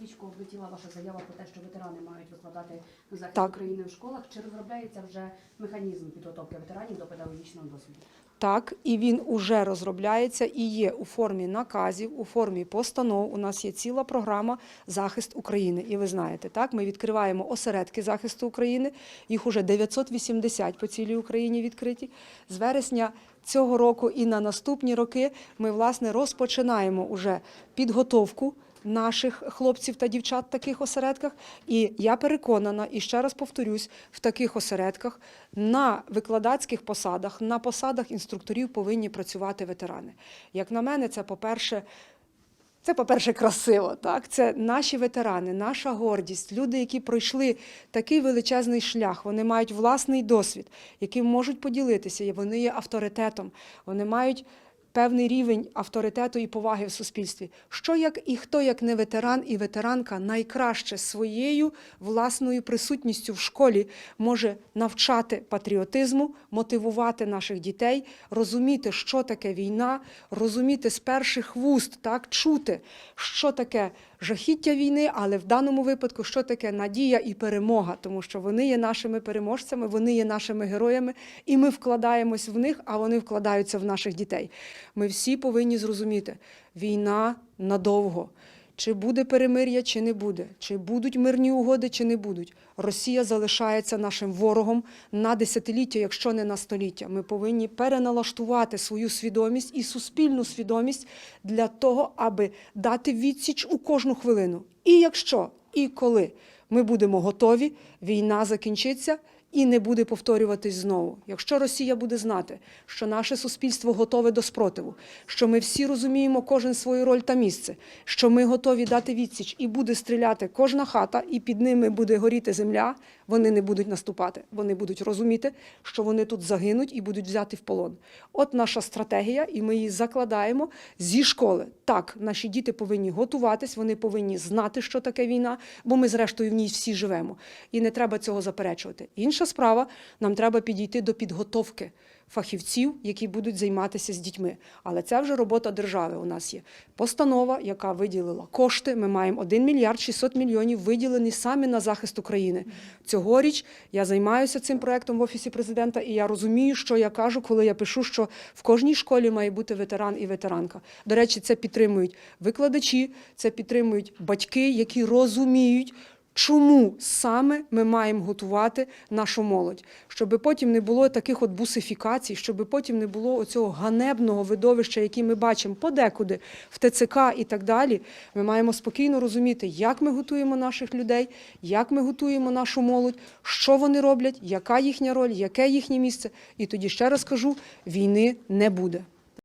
стрічку облетіла ваша заява про те, що ветерани мають викладати захист Так. України в школах. Чи розробляється вже механізм підготовки ветеранів до педагогічного досвіду? Так, і він уже розробляється і є у формі наказів, у формі постанов. У нас є ціла програма захист України. І ви знаєте, так ми відкриваємо осередки захисту України. Їх уже 980 по цілій Україні відкриті. З вересня цього року і на наступні роки ми власне розпочинаємо уже підготовку. Наших хлопців та дівчат в таких осередках, і я переконана, і ще раз повторюсь, в таких осередках на викладацьких посадах, на посадах інструкторів повинні працювати ветерани. Як на мене, це по-перше, це, по-перше, красиво. Так? Це наші ветерани, наша гордість, люди, які пройшли такий величезний шлях, вони мають власний досвід, яким можуть поділитися. і Вони є авторитетом, вони мають певний рівень авторитету і поваги в суспільстві. Що як і хто, як не ветеран і ветеранка, найкраще своєю власною присутністю в школі може навчати патріотизму, мотивувати наших дітей, розуміти, що таке війна, розуміти з перших вуст, так чути, що таке жахіття війни, але в даному випадку, що таке надія і перемога, тому що вони є нашими переможцями, вони є нашими героями, і ми вкладаємось в них, а вони вкладаються в наших дітей. Ми всі повинні зрозуміти, війна надовго. Чи буде перемир'я, чи не буде, чи будуть мирні угоди, чи не будуть. Росія залишається нашим ворогом на десятиліття, якщо не на століття. Ми повинні переналаштувати свою свідомість і суспільну свідомість для того, аби дати відсіч у кожну хвилину. І якщо і коли ми будемо готові, війна закінчиться і не буде повторюватись знову. Якщо Росія буде знати, що наше суспільство готове до спротиву, що ми всі розуміємо кожен свою роль та місце, що ми готові дати відсіч і буде стріляти кожна хата, і під ними буде горіти земля, вони не будуть наступати. Вони будуть розуміти, що вони тут загинуть і будуть взяти в полон. От наша стратегія, і ми її закладаємо зі школи. Так, наші діти повинні готуватись, вони повинні знати, що таке війна, бо ми, зрештою, в ній всі живемо. І не треба цього заперечувати. Інша справа, нам треба підійти до підготовки фахівців, які будуть займатися з дітьми. Але це вже робота держави. У нас є постанова, яка виділила кошти. Ми маємо 1 мільярд 600 мільйонів виділені саме на захист України. Цьогоріч я займаюся цим проектом в офісі президента, і я розумію, що я кажу, коли я пишу, що в кожній школі має бути ветеран і ветеранка. До речі, це підтримують викладачі, це підтримують батьки, які розуміють. Чому саме ми маємо готувати нашу молодь, щоб потім не було таких от бусифікацій, щоб потім не було оцього ганебного видовища, яке ми бачимо подекуди в ТЦК і так далі. Ми маємо спокійно розуміти, як ми готуємо наших людей, як ми готуємо нашу молодь, що вони роблять, яка їхня роль, яке їхнє місце. І тоді ще раз кажу: війни не буде.